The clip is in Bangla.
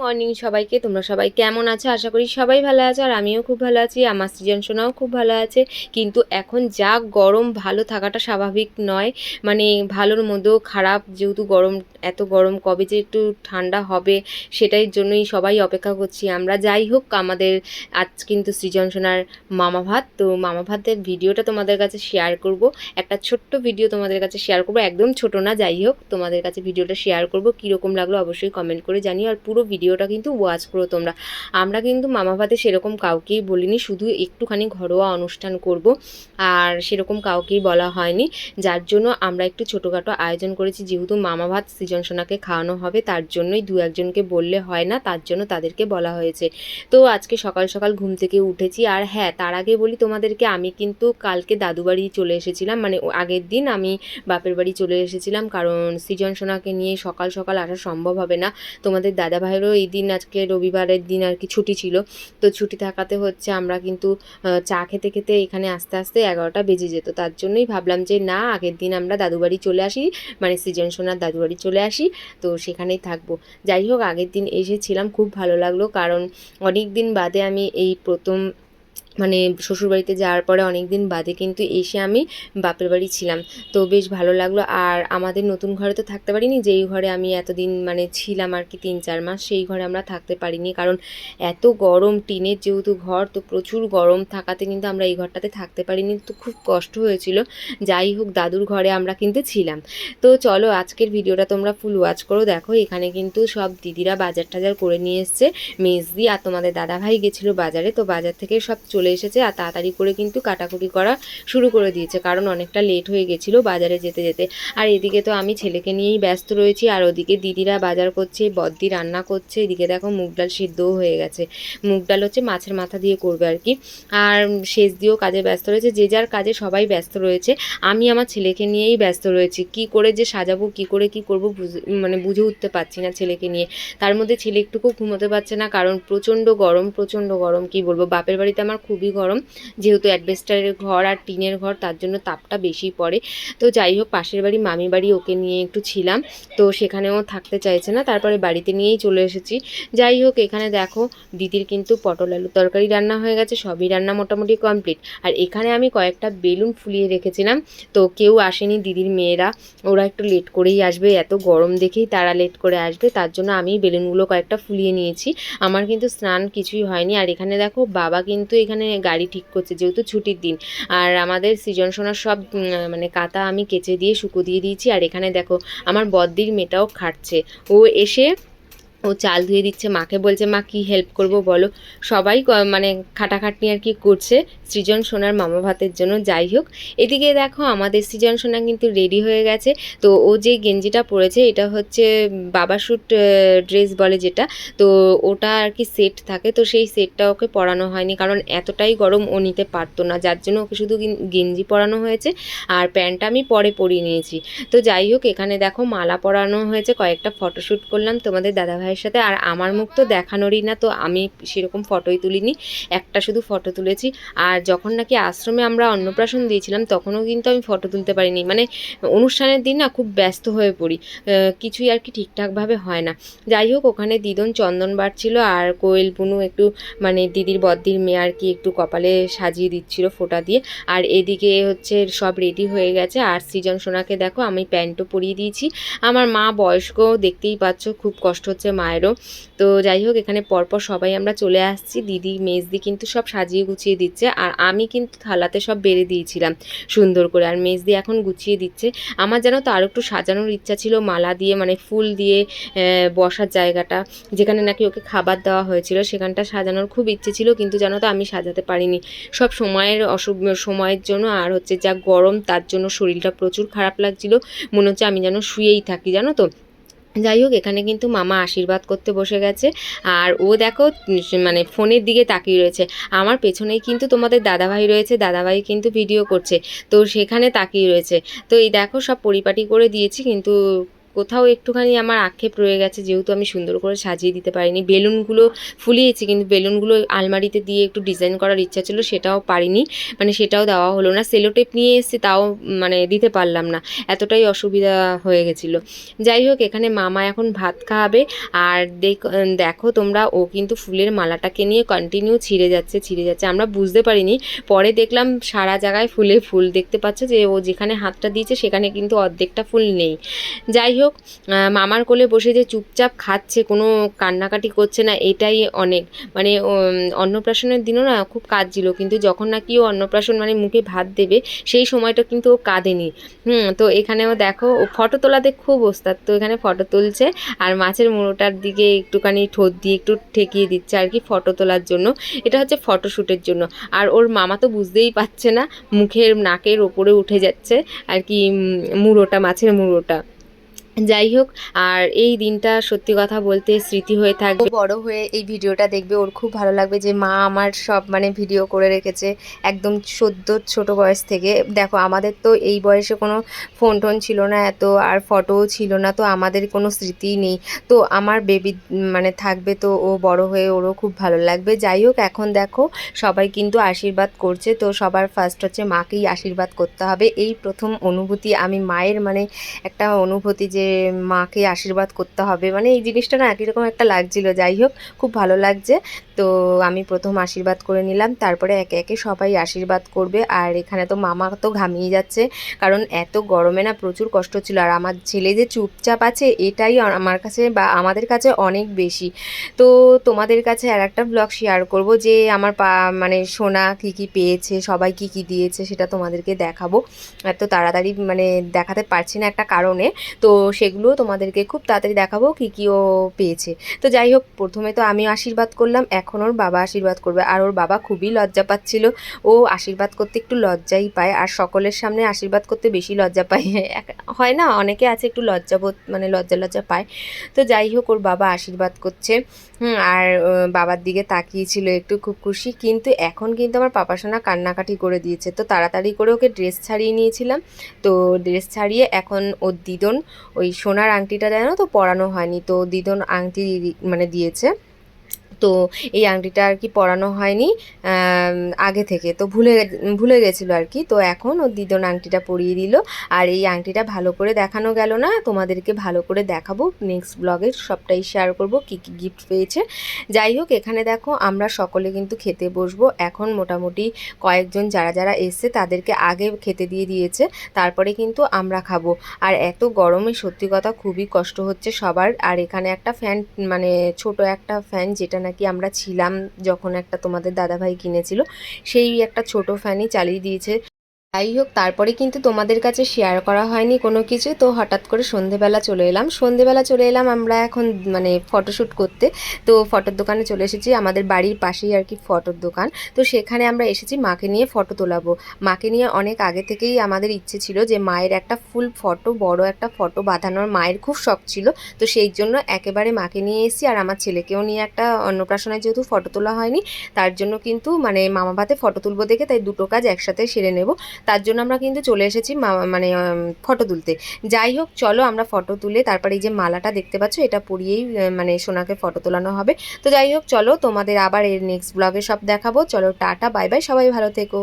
মর্নিং সবাইকে, তোমরা সবাই কেমন আছো? আশা করি সবাই ভালো আছো আর আমিও খুব ভালো আছি, আমার সৃজন সোনাও খুব ভালো আছে। কিন্তু এখন যা গরম, ভালো থাকাটা স্বাভাবিক নয়। মানে ভালোর মধ্যেও খারাপ, যেহেতু গরম, এত গরম, কবে যে একটু ঠান্ডা হবে, সেটাই জন্যই সবাই অপেক্ষা করছি। আমরা যাই হোক, আমাদের আজ কিন্তু সৃজন সোনার মামা ভাত। তো মামা ভাতের ভিডিওটা তোমাদের কাছে শেয়ার করব। একটা ছোট্ট ভিডিও তোমাদের কাছে শেয়ার করব। একদম ছোট না, যাই হোক, তোমাদের কাছে ভিডিওটা শেয়ার করব। কীরকম লাগল অবশ্যই কমেন্ট করে জানিও। আর পুরো ভিডিওটা কিন্তু ওয়াচ করো তোমরা। আমরা কিন্তু মামা ভাতে সেরকম কাউকেই বলিনি, শুধু একটুখানি ঘরোয়া অনুষ্ঠান করব, আর সেরকম কাউকেই বলা হয়নি। যার জন্য আমরা একটু ছোটোখাটো আয়োজন করেছি, যেহেতু মামা ভাত সৃজন সোনাকে খাওয়ানো হবে, তার জন্যই দু একজনকে বললে হয় না, তার জন্য তাদেরকে বলা হয়েছে। তো আজকে সকাল সকাল ঘুম থেকে উঠেছি, আর হ্যাঁ তার আগে বলি তোমাদেরকে, আমি কিন্তু কালকে দাদু বাড়ি চলে এসেছিলাম মানে আগের দিন আমি বাপের বাড়ি চলে এসেছিলাম, কারণ সৃজন সোনাকে নিয়ে সকাল সকাল আসা সম্ভব হবে না। তোমাদের দাদা ভাইয়েরও এই দিন আজকে রবিবারের দিন আর কি ছুটি ছিল। তো ছুটি থাকাতে হচ্ছে আমরা কিন্তু চা খেতে খেতে এখানে আস্তে আস্তে এগারোটা বেজে যেত। তার জন্যই ভাবলাম যে না, আগের দিন আমরা দাদুবাড়ি চলে আসি মানে সৃজন সোনার দাদুবাড়ি চলে আসি, তো সেখানেই থাকব। যাই হোক, আগের দিন এসেছিলাম, খুব ভালো লাগল। কারণ অনেক দিন বাদে আমি এই প্রথম মানে শ্বশুরবাড়িতে যাওয়ার পরে অনেক দিন বাদে কিন্তু এসে আমি বাপের বাড়ি ছিলাম। তো বেশ ভালো লাগল। আর আমাদের নতুন ঘরে তো থাকতে পারিনি। যেই ঘরে আমি এতদিন মানে ছিলাম আর কি তিন চার মাস, সেই ঘরে আমরা থাকতে পারিনি। কারণ এত গরম, টিনের যেহেতু ঘর, তো প্রচুর গরম থাকাতে কিন্তু আমরা এই ঘরটাতে থাকতে পারিনি। তো খুব কষ্ট হয়েছিল। যাই হোক, দাদুর ঘরে আমরা কিন্তু ছিলাম। তো চলো, আজকের ভিডিওটা তোমরা ফুল ওয়াচ করো। দেখো, এখানে কিন্তু সব দিদিরা বাজার টাজার করে নিয়ে এসছে। মেজদি আর তোমাদের দাদাভাই গেছিল বাজারে। তো বাজার থেকে সব চলে এসেছে আর তাড়াতাড়ি করে কিন্তু কাটাকুটি করা শুরু করে দিয়েছে। কারণ অনেকটা লেট হয়ে গেছিল বাজারে যেতে যেতে। আর এদিকে তো আমি ছেলেকে নিয়েই ব্যস্ত রয়েছি আর ওদিকে দিদিরা বাজার করছে, বদ্দি রান্না করছে। এদিকে দেখো মুগ ডাল সিদ্ধও হয়ে গেছে। মুগ ডাল হচ্ছে মাছের মাথা দিয়ে করবে আর কি। আর শেষ দিয়েও কাজে ব্যস্ত রয়েছে। যে যার কাজে সবাই ব্যস্ত রয়েছে। আমি আমার ছেলেকে নিয়েই ব্যস্ত রয়েছি। কি করে যে সাজাবো, কি করে কি করব মানে বুঝে উঠতে পারছি না ছেলেকে নিয়ে। তার মধ্যে ছেলে একটুকু ঘুমোতে পারছে না। কারণ প্রচণ্ড গরম প্রচণ্ড গরম, কি বলব? বাপের বাড়িতে আমার খুবই গরম। যেহেতু অ্যাডভেস্টারের ঘর আর টিনের ঘর, তার জন্য তাপটা বেশি পড়ে। তো যাই হোক, পাশের বাড়ি মামি বাড়ি ওকে নিয়ে একটু ছিলাম। তো সেখানেও থাকতে চাইছে না, তারপরে বাড়িতে নিয়েই চলে এসেছি। যাই হোক, এখানে দেখো, দিদির কিন্তু পটল আলু তরকারি রান্না হয়ে গেছে, সবই রান্না মোটামুটি কমপ্লিট। আর এখানে আমি কয়েকটা বেলুন ফুলিয়ে রেখেছিলাম। তো কেউ আসেনি দিদির মেয়েরা, ওরা একটু লেট করেই আসবে, এত গরম দেখেই তারা লেট করে আসবে, তার জন্য আমি বেলুনগুলো কয়েকটা ফুলিয়ে নিয়েছি। আমার কিন্তু স্নান কিছুই হয়নি। আর এখানে দেখো, বাবা কিন্তু এখানে গাড়ি ঠিক করছে, যেহেতু ছুটির দিন। আর আমাদের সৃজন সোনার সব মানে কাতা আমি কেচে দিয়ে শুকো দিয়ে দিয়েছি। আর এখানে দেখো, আমার বদ্দির মেয়েটাও খাটছে। ও এসে, ও চাল ধুয়ে দিচ্ছে। মাকে বলছে, মা, কি হেল্প করব বলো? সবাই মানে খাটাখাটনি আর কি করছে। সৃজন সোনার মামা ভাতের জন্য। যাই হোক, এদিকে দেখো আমাদের সৃজন সোনা কিন্তু রেডি হয়ে গেছে। তো ও যে গেঞ্জিটা পরেছে, এটা হচ্ছে বাবা শ্যুট ড্রেস বলে যেটা। তো ওটা আর কি সেট থাকে, তো সেই সেটটা ওকে পরানো হয়নি। কারণ এতটাই গরম ও নিতে পারতো না, যার জন্য ওকে শুধু গেঞ্জি পরানো হয়েছে। আর প্যান্টটা আমি পরে পরিয়ে নিয়েছি। তো যাই হোক, এখানে দেখো মালা পরানো হয়েছে, কয়েকটা ফটোশ্যুট করলাম তোমাদের দাদাভাইয়ের সাথে। আর আমার মুখ তো দেখানোরই না, তো আমি সেরকম ফটোই তুলিনি। একটা শুধু ফটো তুলেছি। আর যখন নাকি আশ্রমে আমরা অন্নপ্রাশন দিয়েছিলাম, তখনও কিন্তু আমি ফটো তুলতে পারিনি। মানে অনুষ্ঠানের দিন না খুব ব্যস্ত হয়ে পড়ি। কিছুই আর কি ঠিকঠাকভাবে হয় না। যাই হোক, ওখানে দিদন চন্দন বাড়ছিল আর কোয়েল পুনু একটু মানে দিদির বদ্দির মেয়ে আর কি একটু কপালে সাজিয়ে দিচ্ছিল ফোটা দিয়ে। আর এদিকে হচ্ছে সব রেডি হয়ে গেছে। আর সৃজন সোনাকে দেখো, আমি প্যান্টও পরিয়ে দিয়েছি। আমার মা বয়স্ক, দেখতেই পাচ্ছ, খুব কষ্ট হচ্ছে মায়েরও। তো যাই হোক, এখানে পরপর সবাই আমরা চলে আসছি। দিদি, মেজদি কিন্তু সব সাজিয়ে গুছিয়ে দিচ্ছে। আর আমি কিন্তু থালাতে সব বেড়ে দিয়েছিলাম সুন্দর করে। আর মেজদি এখন গুছিয়ে দিচ্ছে। আমার যেন তো আরও একটু সাজানোর ইচ্ছা ছিল, মালা দিয়ে মানে ফুল দিয়ে বসার জায়গাটা। যেখানে নাকি ওকে খাবার দেওয়া হয়েছিল, সেখানটা সাজানোর খুব ইচ্ছে ছিল, কিন্তু জানো তো আমি সাজাতে পারিনি। সব সময়ের অসুখ, সময়ের জন্য আর হচ্ছে যা গরম, তার জন্য শরীরটা প্রচুর খারাপ লাগছিল। মনে হচ্ছে আমি যেন শুয়েই থাকি, জানো তো? যাই হোক, এখানে কিন্তু মামা আশীর্বাদ করতে বসে গেছে। আর ও দেখো মানে ফোনের দিকে তাকিয়ে রয়েছে। আমার পেছনেই কিন্তু তোমাদের দাদাভাই রয়েছে, দাদাভাই কিন্তু ভিডিও করছে। তো সেখানে তাকিয়ে রয়েছে। তো এই দেখো, সব পরিপাটি করে দিয়েছি, কিন্তু কোথাও একটুখানি আমার আক্ষেপ রয়ে গেছে, যেহেতু আমি সুন্দর করে সাজিয়ে দিতে পারিনি। বেলুনগুলো ফুলিয়েছি, কিন্তু বেলুনগুলো আলমারিতে দিয়ে একটু ডিজাইন করার ইচ্ছা ছিল, সেটাও পারিনি। মানে সেটাও দেওয়া হলো না। সেলোটেপ নিয়ে এসেছি, তাও মানে দিতে পারলাম না। এতটাই অসুবিধা হয়ে গেছিল। যাই হোক, এখানে মামা এখন ভাত খাওয়াবে আর দেখ- তোমরা, ও কিন্তু ফুলের মালাটাকে নিয়ে কন্টিনিউ ছিঁড়ে যাচ্ছে ছিঁড়ে যাচ্ছে। আমরা বুঝতে পারিনি। পরে দেখলাম সারা জায়গায় ফুলে ফুল। দেখতে পাচ্ছ যে, ও যেখানে হাতটা দিয়েছে, সেখানে কিন্তু অর্ধেকটা ফুল নেই। যাই হোক আহ, মামার কোলে বসে যে চুপচাপ খাচ্ছে কোনো কান্নাকাটি করছে না এটাই অনেক। মানে অন্নপ্রাশনের দিনও না খুব কাঁদছিল কিন্তু যখন নাকি ও অন্নপ্রাশন মানে মুখে ভাত দেবে সেই সময়টা কিন্তু ও কাঁদেনি। হুম তো এখানেও দেখো ও ফটো তোলাতে খুব ওস্তাদ তো এখানে ফটো তুলছে আর মাছের মুড়োটার দিকে একটুখানি ঠোঁট দিয়ে একটু ঠেকিয়ে দিচ্ছে আর কি ফটো তোলার জন্য। এটা হচ্ছে ফটোশ্যুটের জন্য। আর ওর মামা তো বুঝতেই পারছে না মুখের নাকের ওপরে উঠে যাচ্ছে আর কি মুড়োটা মাছের মুড়োটা। যাই হোক আর এই দিনটা সত্যি কথা বলতে স্মৃতি হয়ে থাকবে। বড় হয়ে এই ভিডিওটা দেখবে ওর খুব ভালো লাগবে যে মা আমার সব মানে ভিডিও করে রেখেছে একদম সদ্য ছোট বয়স থেকে। দেখো আমাদের তো এই বয়সে কোনো ফোন টোন ছিল না এত আর ফটোও ছিল না তো আমাদের কোনো স্মৃতি নেই। তো আমার বেবি মানে থাকবে তো ও বড় হয়ে ওরও খুব ভালো লাগবে। যাই হোক এখন দেখো সবাই কিন্তু আশীর্বাদ করছে তো সবার ফার্স্ট হচ্ছে মাকেই আশীর্বাদ করতে হবে। এই প্রথম অনুভূতি আমি মায়ের মানে একটা অনুভূতি যে মাকে আশীর্বাদ করতে হবে। মানে এই জিনিসটা না একই রকম একটা লাগছিল। যাই হোক, খুব ভালো লাগছে। তো আমি প্রথম আশীর্বাদ করে নিলাম। তারপরে একে একে সবাই আশীর্বাদ করবে। আর এখানে তো মামা তো ঘামিয়ে যাচ্ছে। কারণ এত গরমে না প্রচুর কষ্ট ছিল। আর আমার ছেলে যে চুপচাপ আছে, এটাই আমার কাছে বা আমাদের কাছে অনেক বেশি। তো তোমাদের কাছে আর একটা ব্লগ শেয়ার করব যে আমার পা মানে সোনা কী কী পেয়েছে, সবাই কী কী দিয়েছে সেটা তোমাদেরকে দেখাবো। এত তাড়াতাড়ি মানে দেখাতে পারছি না একটা কারণে। তো সেগুলো তোমাদেরকে খুব তাড়াতাড়ি দেখাবো কী কী ও পেয়েছে। তো যাই হোক, প্রথমে তো আমি আশীর্বাদ করলাম। এখন ওর বাবা আশীর্বাদ করবে। আর ওর বাবা খুবই লজ্জা পাচ্ছিল। ও আশীর্বাদ করতে একটু লজ্জাই পায়। আর সকলের সামনে আশীর্বাদ করতে বেশি লজ্জা পায়। হয় না? অনেকে আছে একটু লজ্জাবোধ মানে লজ্জা লজ্জা পায়। তো যাই হোক, ওর বাবা আশীর্বাদ করছে। আর বাবার দিকে তাকিয়েছিল একটু খুব খুশি। কিন্তু এখন কিন্তু আমার পাপা সোনা কান্নাকাটি করে দিয়েছে। তো তাড়াতাড়ি করে ওকে ড্রেস ছাড়িয়ে নিয়েছিলাম। তো ড্রেস ছাড়িয়ে এখন ওর দিদন, ওই সোনার আংটিটা জানো তো পরানো হয়নি। তো দিদন আংটি মানে দিয়েছে। তো এই আংটিটা আর কি পরানো হয়নি আগে থেকে। তো ভুলে ভুলে গেছিল আর কি। তো এখন ও দিদন আংটিটা পরিয়ে দিল। আর এই আংটিটা ভালো করে দেখানো গেল না, তোমাদেরকে ভালো করে দেখাবো। নেক্সট ব্লগে সবটাই শেয়ার করব, কী কী গিফট পেয়েছে। যাই হোক, এখানে দেখো, আমরা সকলে কিন্তু খেতে বসবো। এখন মোটামুটি কয়েকজন যারা যারা এসছে, তাদেরকে আগে খেতে দিয়ে দিয়েছে। তারপরে কিন্তু আমরা খাব। আর এত গরমে সত্যি কথা খুবই কষ্ট হচ্ছে সবার। আর এখানে একটা ফ্যান মানে ছোট একটা ফ্যান যেটা আমরা ছিলাম যখন একটা তোমাদের দাদাভাই কিনেছিল সেই একটা ছোট ফ্যানই চালিয়ে দিয়েছে। যাই হোক, তারপরে কিন্তু তোমাদের কাছে শেয়ার করা হয়নি কোনো কিছু। তো হঠাৎ করে সন্ধেবেলা চলে এলাম। সন্ধেবেলা চলে এলাম আমরা এখন মানে ফটোশ্যুট করতে। তো ফটোর দোকানে চলে এসেছি, আমাদের বাড়ির পাশেই আর কি ফটোর দোকান। তো সেখানে আমরা এসেছি মাকে নিয়ে ফটো তোলাবো। মাকে নিয়ে অনেক আগে থেকেই আমাদের ইচ্ছে ছিল যে মায়ের একটা ফুল ফটো বড় একটা ফটো বাঁধানোর। মায়ের খুব শখ ছিল। তো সেই জন্য একেবারে মাকে নিয়ে এসেছি আর আমার ছেলেকেও নিয়ে একটা অন্নপ্রাশনে যেহেতু ফটো তোলা হয়নি, তার জন্য কিন্তু মানে মামা ভাতে ফটো তুলবো দেখে তাই দুটো কাজ একসাথে সেরে নেব। তার জন্য আমরা কিন্তু চলে এসেছি মানে ফটো তুলতে। যাই হোক, চলো আমরা ফটো তুলে তারপরে এই যে মালাটা দেখতে পাচ্ছ, এটা পরিয়েই মানে সোনাকে ফটো তোলানো হবে। তো যাই হোক, চলো তোমাদের আবার এর নেক্সট ব্লগে সব দেখাবো। চলো টাটা বাই বাই সবাই ভালো থেকো।